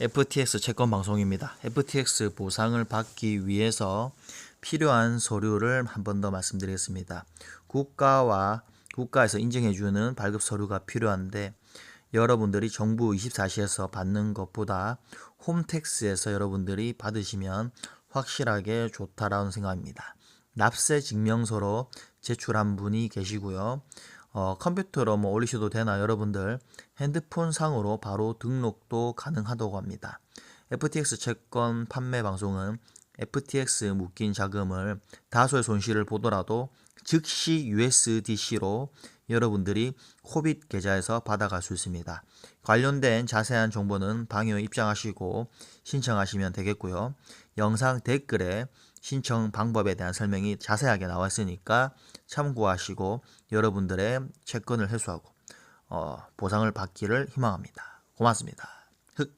FTX 채권 방송입니다. FTX 보상을 받기 위해서 필요한 서류를 한 번 더 말씀드리겠습니다. 국가와 국가에서 인증해주는 발급 서류가 필요한데 여러분들이 정부 24시에서 받는 것보다 홈택스에서 여러분들이 받으시면 확실하게 좋다라는 생각입니다. 납세 증명서로 제출한 분이 계시고요. 어, 컴퓨터로 뭐 올리셔도 되나 여러분들 핸드폰 상으로 바로 등록도 가능하다고 합니다. FTX 채권 판매 방송은 FTX 묶인 자금을 다소의 손실을 보더라도 즉시 USDC로 여러분들이 코빗 계좌에서 받아갈 수 있습니다. 관련된 자세한 정보는 방에 입장하시고 신청하시면 되겠고요. 영상 댓글에 신청 방법에 대한 설명이 자세하게 나와 있으니까 참고하시고 여러분들의 채권을 회수하고 어, 보상을 받기를 희망합니다. 고맙습니다. 흑